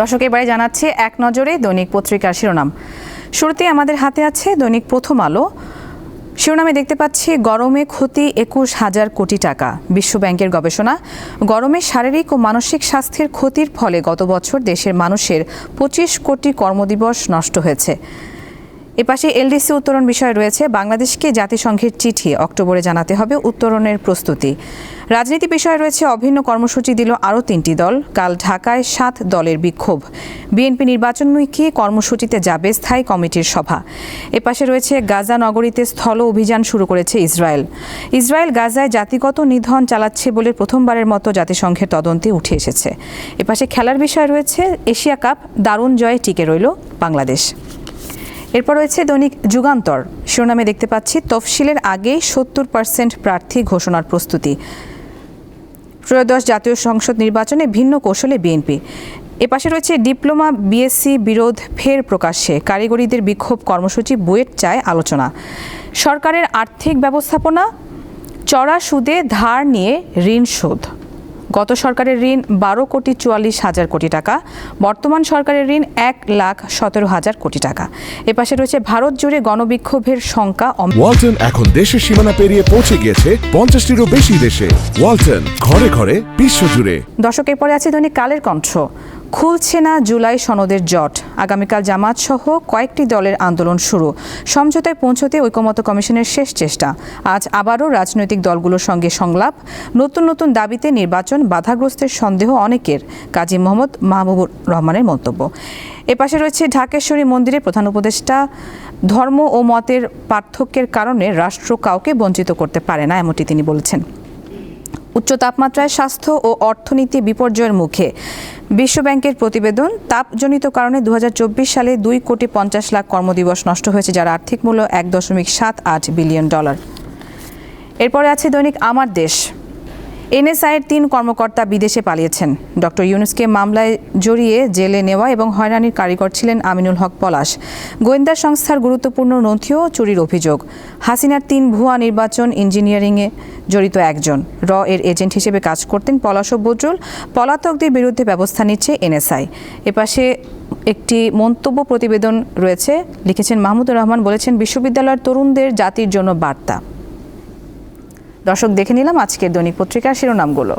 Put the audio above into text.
দর্শক এবারে জানাচ্ছে এক নজরে দৈনিক পত্রিকার শিরোনাম। শুরুতে আমাদের হাতে আছে দৈনিক প্রথম আলো। শিরোনামে দেখতে পাচ্ছি, গরমে ক্ষতি একুশ হাজার কোটি টাকা। বিশ্বব্যাংকের গবেষণা, গরমে শারীরিক ও মানসিক স্বাস্থ্যের ক্ষতির ফলে গত বছর দেশের মানুষের পঁচিশ কোটি কর্মদিবস নষ্ট হয়েছে। এপাশে এলডিসি উত্তরণ বিষয় রয়েছে বাংলাদেশকে জাতিসংঘের চিঠি। অক্টোবরে জানাতে হবে উত্তরণের প্রস্তুতি। রাজনীতি বিষয়ে রয়েছে অভিন্ন কর্মসূচি দিল আরও তিনটি দল। কাল ঢাকায় সাত দলের বিক্ষোভ। বিএনপি নির্বাচনমুখী কর্মসূচিতে যাবে স্থায়ী কমিটির সভা। এপাশে রয়েছে গাজা নগরীতে স্থল অভিযান শুরু করেছে ইসরায়েল। ইসরায়েল গাজায় জাতিগত নিধন চালাচ্ছে বলে প্রথমবারের মতো জাতিসংঘের তদন্তে উঠে এসেছে। এপাশে খেলার বিষয় রয়েছে এশিয়া কাপ দারুণ জয়ে টিকে রইল বাংলাদেশ। এরপর রয়েছে দৈনিক যুগান্তর। শিরোনামে দেখতে পাচ্ছি, তফসিলের আগেই সত্তর পার্সেন্ট প্রার্থী ঘোষণার প্রস্তুতি। ত্রয়োদশ জাতীয় সংসদ নির্বাচনে ভিন্ন কৌশলে বিএনপি। এপাশে রয়েছে ডিপ্লোমা, বিএসসি, বিরোধ, ফের প্রকাশ্যে। কারিগরিদের বিক্ষোভ কর্মসূচি বুয়েট চায় আলোচনা। সরকারের আর্থিক ব্যবস্থাপনা, চড়া সুদে ধার নিয়ে ঋণ শোধ। গত সরকারের ঋণ বারো কোটি চুয়াল্লিশ হাজার কোটি টাকা বর্তমান সরকারের ঋণ এক লাখ সতেরো হাজার কোটি টাকা। এপাশে রয়েছে ভারত জুড়ে গণবিক্ষোভের সংখ্যা ওয়ালটন এখন দেশের সীমানা পেরিয়ে পৌঁছে গিয়েছে পঞ্চাশটিরও বেশি দেশে। ওয়ালটন ঘরে ঘরে বিশ্ব জুড়ে। দর্শক পরে আছে দৈনিক কালের কণ্ঠ। খুলছে না জুলাই সনদের জট। আগামীকাল জামাত সহ কয়েকটি দলের আন্দোলন শুরু। সমঝোতায় পৌঁছতে ঐকমত্য কমিশনের শেষ চেষ্টা। আজ আবারও রাজনৈতিক দলগুলোর সঙ্গে সংলাপ। নতুন নতুন দাবিতে নির্বাচন বাধাগ্রস্তের সন্দেহ অনেকের। কাজী মোহাম্মদ মাহবুবুর রহমানের মন্তব্য। এপাশে রয়েছে ঢাকেশ্বরী মন্দিরের প্রধান উপদেষ্টা। ধর্ম ও মতের পার্থক্যের কারণে রাষ্ট্র কাউকে বঞ্চিত করতে পারে না, এমনটি তিনি বলেছেন। উচ্চ তাপমাত্রায় স্বাস্থ্য ও অর্থনীতি বিপর্যয়ের মুখে। বিশ্বব্যাংকের প্রতিবেদন, তাপজনিত কারণে দু হাজার চব্বিশ সালে দুই কোটি পঞ্চাশ লাখ কর্মদিবস নষ্ট হয়েছে, যার আর্থিক মূল্য এক দশমিক সাত আট বিলিয়ন ডলার। এরপরে আছে দৈনিক আমার দেশ। এনএসআইয়ের তিন কর্মকর্তা বিদেশে পালিয়েছেন। ডক্টর ইউনুসকে মামলায় জড়িয়ে জেলে নেওয়া এবং হয়রানির কারিগর ছিলেন আমিনুল হক পলাশ। গোয়েন্দা সংস্থার গুরুত্বপূর্ণ নথিও চুরির অভিযোগ। হাসিনার তিন ভুয়া নির্বাচন ইঞ্জিনিয়ারিংয়ে জড়িত একজন। র এর এজেন্ট হিসেবে কাজ করতেন পলাশ ও বজরুল। পলাতকদের বিরুদ্ধে ব্যবস্থা নিচ্ছে এনএসআই। এপাশে একটি মন্তব্য প্রতিবেদন রয়েছে। লিখেছেন মাহমুদুর রহমান বলেছেন, বিশ্ববিদ্যালয়ের তরুণদের জাতির জন্য বার্তা। দর্শক দেখে নিলাম আজকের দৈনিক পত্রিকার শিরোনামগুলো।